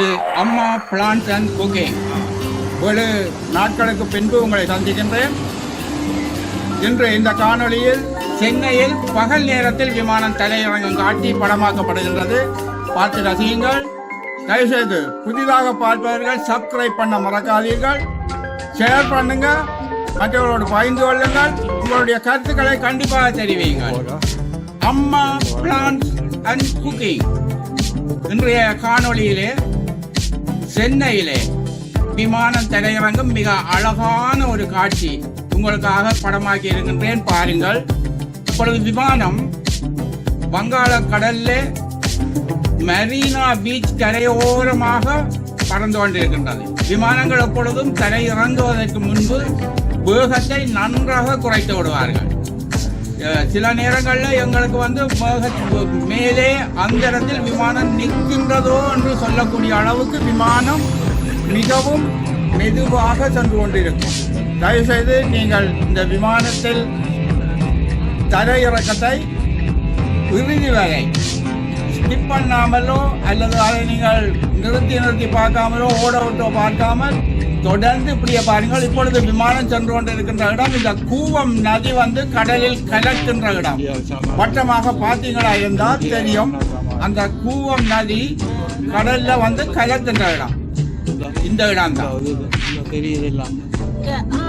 இது அம்மா plans and cooking ஏழு நாட்களுக்கு பின்பு உங்களை சந்திக்கின்றேன். இன்று இந்த காணொளியில் சென்னையில் பகல் நேரத்தில் விமானம் தலையிறங்கும் காட்டி படமாக்கப்படுகின்றது. பார்த்து ரசியுங்கள். தயவுசெய்து புதிதாக பார்ப்பவர்கள் சப்ஸ்கிரைப் பண்ண மறக்காதீர்கள். ஷேர் பண்ணுங்க. மற்றவர்களோடு பகிர்ந்து கொள்ளுங்கள். உங்களுடைய கருத்துக்களை கண்டிப்பாக தெரிவியுங்கள். அம்மா பிளான்ஸ் அண்ட் குக்கிங் இன்றைய காணொளியிலே சென்னையிலே விமானம் திரையரங்கம் மிக அழகான ஒரு காட்சி உங்களுக்காக படமாக்கி இருக்கின்றேன். பாருங்கள். இப்பொழுது விமானம் வங்காள கடல்ல மெரினா பீச் கரையோரமாக பறந்து கொண்டிருக்கின்றது. விமானங்கள் எப்பொழுதும் தரை இறங்குவதற்கு முன்பு வேகத்தை நன்றாக குறைத்து விடுவார்கள். சில நேரங்களில் எங்களுக்கு வந்து மேலே அந்தரத்தில் விமானம் நிற்கின்றதோ என்று சொல்லக்கூடிய அளவுக்கு விமானம் மிகவும் மெதுவாக சென்று கொண்டிருக்கும். தயவுசெய்து நீங்கள் இந்த விமானத்தில் தரையிறக்கத்தை இறுதி வரை ஸ்கிப் பண்ணாமலோ அல்லது அதை நீங்கள் நிறுத்தி நிறுத்தி பார்க்காமலோ ஓட விட்டோ பார்க்காமல் தொடர்ந்து இப்படியே பாருங்கள் இப்பொழுது விமானம் சென்று கொண்டிருக்கின்ற இடம் இந்த கூவம் நதி வந்து கடலில் கலக்கின்ற இடம். வட்டமாக பார்த்தீங்களா இருந்தால் தெரியும் அந்த கூவம் நதி கடல்ல வந்து கலக்கின்ற இடம். இந்த இடம் தான்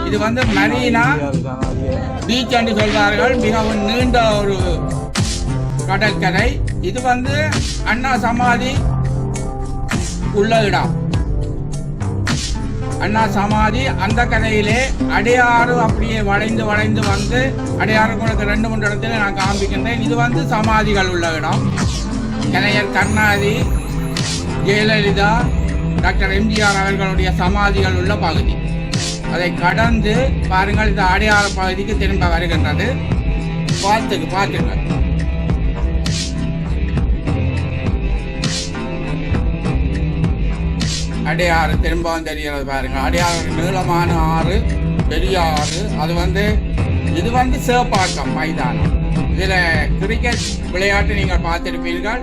இது வந்து மரீனா பீச் என்று சொல்வார்கள் மிகவும் நீண்ட ஒரு கடற்கரை. இது வந்து அண்ணா சமாதி உள்ள இடம். அண்ணா சமாதி அந்த கரையிலே அடையாறு அப்படியே வளைந்து வளைந்து வந்து அடையாறு உங்களுக்கு ரெண்டு மூன்று இடத்துல நான் காண்பிக்கின்றேன். இது வந்து சமாதிகள் உள்ள இடம். கலைஞர் கருணாநிதி ஜெயலலிதா டாக்டர் எம்ஜிஆர் அவர்களுடைய சமாதிகள் உள்ள பகுதி. அதை கடந்து பாருங்கள் இந்த அடையாறு பகுதிக்கு திரும்ப வருகின்றது. பார்த்துக்கு பார்த்துங்க. அடையாறு திரும்பவும் தெரிகிறது பாருங்க. அடையாறு ஒரு நீளமான ஆறு பெரிய ஆறு. அது வந்து இது வந்து சிவப்பாக்கம் மைதானம். இதுல கிரிக்கெட் விளையாட்டு நீங்கள் பார்த்திருப்பீர்கள்.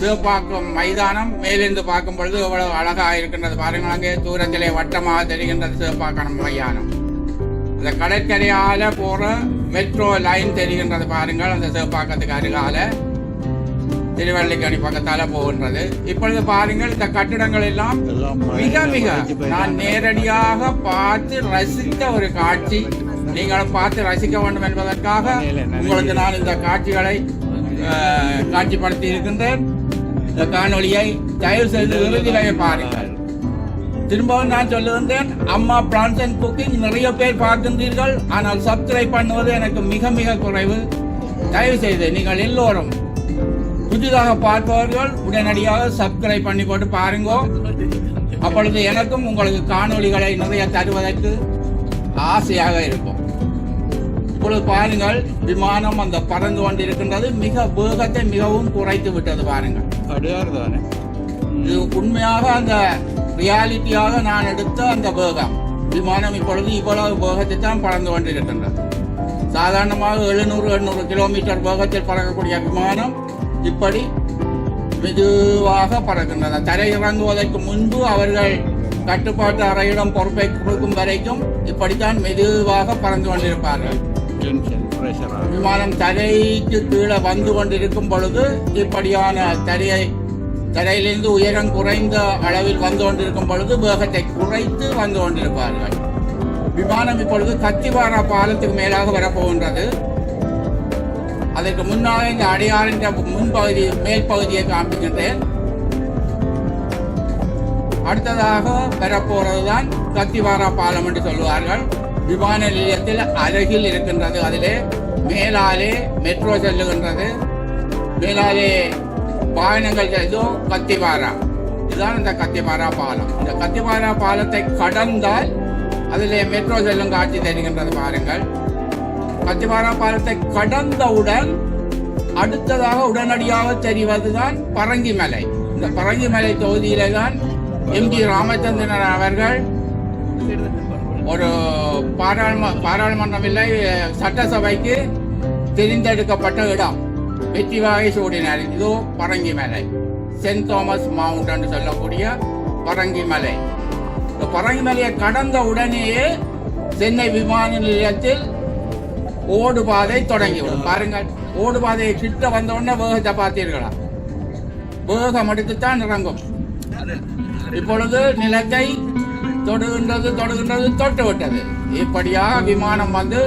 சிவப்பாக்கம் மைதானம் மேலிருந்து பார்க்கும் பொழுது எவ்வளவு அழகாக இருக்கின்றது பாருங்கள் அங்கே தூரத்திலே வட்டமாக தெரிகின்றது சிவப்பாக்கம் மைதானம். அந்த கடற்கரையால போற மெட்ரோ லைன் தெரிகின்றது பாருங்கள் அந்த சிவப்பாக்கத்துக்கு அருகால. திருவள்ளிக்கணி பக்கத்தால போகின்றது. இப்பொழுது பாருங்கள் இந்த கட்டிடங்கள் எல்லாம் மிக மிக நான் நேரடியாக பார்த்து ரசித்த ஒரு காட்சி. நீங்களும் பார்த்து ரசிக்க வேண்டும் என்பதற்காக உங்களுக்கு நான் இந்த காட்சிகளை காட்சிப்படுத்தி இருக்கின்றேன். இந்த காணொளியை தயவு செய்து இறுதியிலேயே பாருங்கள். திரும்பவும் நான் சொல்லுகின்றேன் அம்மா பிரான்ஸ் அண்ட் குக்கிங் நிறைய பேர் பார்க்கின்றீர்கள். ஆனால் சப்ஸ்கிரைப் பண்ணுவது எனக்கு மிக மிக குறைவு. தயவு செய்து நீங்கள் எல்லோரும் புதிதாக பார்ப்பவர்கள் உடனடியாக சப்ஸ்கிரைப் பண்ணி போட்டு பாருங்க. அப்பொழுது எனக்கும் உங்களுக்கு காணொளிகளை நிறைய தருவதற்கு ஆசையாக இருக்கும். இப்பொழுது பாருங்கள் விமானம் அந்த பறந்து கொண்டிருக்கின்றது. மிக வேகத்தை மிகவும் குறைத்து விட்டது பாருங்கள். இது உண்மையாக அந்த ரியாலிட்டியாக நான் எடுத்த அந்த வேகம். விமானம் இப்பொழுது இவ்வளவு வேகத்தை தான் பறந்து கொண்டிருக்கின்றது. சாதாரணமாக எழுநூறு எண்ணூறு கிலோமீட்டர் வேகத்தில் பறக்கக்கூடிய விமானம் இப்படி மெதுவாக பறக்கின்றது தரை இறங்குவதற்கு முன்பு அவர்கள் கட்டுப்பாட்டு அறையிடம் பொறுப்பை கொடுக்கும் வரைக்கும் இப்படித்தான் மெதுவாக பறந்து கொண்டிருப்பார்கள். விமானம் தரைக்கு கீழே வந்து கொண்டிருக்கும் பொழுது இப்படியான தரையை தரையிலிருந்து உயரம் குறைந்த அளவில் வந்து கொண்டிருக்கும் பொழுது வேகத்தை குறைத்து வந்து கொண்டிருப்பார்கள். விமானம் இப்பொழுது கத்திவாரா பாலத்துக்கு மேலாக வரப்போகின்றது. அதற்கு முன்னால் இந்த அடையாறின் முன்பகுதி மேல் பகுதியை காண்பிக்கின்றேன். அடுத்ததாக வரப்போறதுதான் கத்திவாரா பாலம் என்று சொல்லுவார்கள். விமான நிலையத்தில் அருகில் இருக்கின்றது அதிலே. மேலாலே மெட்ரோ செல்லுகின்றது. மேலாலே வாகனங்கள் செல்லும் கத்திவாரா. இதுதான் இந்த கத்திவாரா பாலம். இந்த கத்திவாரா பாலத்தை கடந்தால் அதிலே மெட்ரோ செல்லும் காட்சி தெரிகின்றது பாருங்கள். கத்திவாரா பாலத்தை கடந்தவுடன் அடுத்ததாக உடனடியாக தெரிவதுதான் பரங்கி மலை இந்த பரங்கிமலை தொகுதியிலே தான் எம் ஜி ராமச்சந்திரன் அவர்கள் ஒரு பாராளும பாராளுமன்றம் இல்லை சட்டசபைக்கு தெரிந்தெடுக்கப்பட்ட இடம். வெற்றி வகை சூடினார். இதோ பரங்கிமலை. சென்ட் தாமஸ் மவுண்டன் சொல்லக்கூடிய பரங்கி மலை இந்த பரங்கி மலையை கடந்த உடனேயே சென்னை விமான நிலையத்தில் ஓடுபாதை தொடங்கிவிடும். பாருங்கள் ஓடுபாதையை கிட்ட வந்த உடனே வேகத்தை பார்த்தீர்களா வேகம் எடுத்துத்தான் இறங்கும். இப்பொழுது நிலத்தை தொடுகின்றது தொடுகின்றது தொட்டு விட்டது இப்படியாக விமானம் வந்து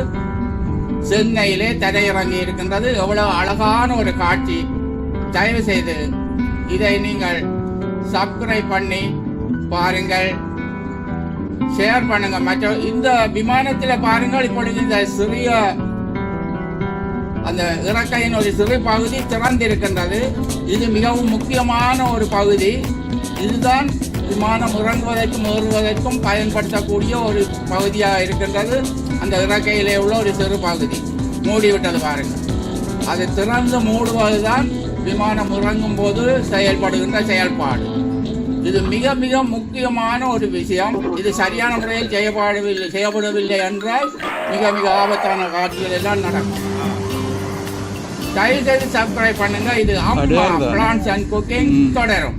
சென்னையிலே தரையிறங்கி இருக்கின்றது. எவ்வளவு அழகான ஒரு காட்சி. தயவு செய்து இதை நீங்கள் சப்ஸ்கிரைப் பண்ணி பாருங்கள். ஷேர் பண்ணுங்க. மற்ற இந்த விமானத்தில் பாருங்கள். இப்பொழுது இந்த சிறிய அந்த இறக்கையின் ஒரு சிறு பகுதி திறந்திருக்கின்றது. இது மிகவும் முக்கியமான ஒரு பகுதி. இதுதான் விமானம் இறங்குவதற்கும் ஏறுவதற்கும் பயன்படுத்தக்கூடிய ஒரு பகுதியாக இருக்கின்றது. அந்த இறக்கையிலே உள்ள ஒரு சிறு பகுதி. மூடிவிட்டது பாருங்கள். அது திறந்து மூடுவதுதான் விமானம் இறங்கும் போது செயல்படுகின்ற செயல்பாடு. இது மிக மிக முக்கியமான ஒரு விஷயம். இது சரியான முறையில் செய்யப்படவில்லை செய்யப்படவில்லை என்றால் மிக மிக ஆபத்தான காட்சிகள் எல்லாம் நடக்கும். தயவு செய்து சப்ஸ்கிரைப் பண்ணுங்க இது அம்மா. Plans and cooking. தொடரும்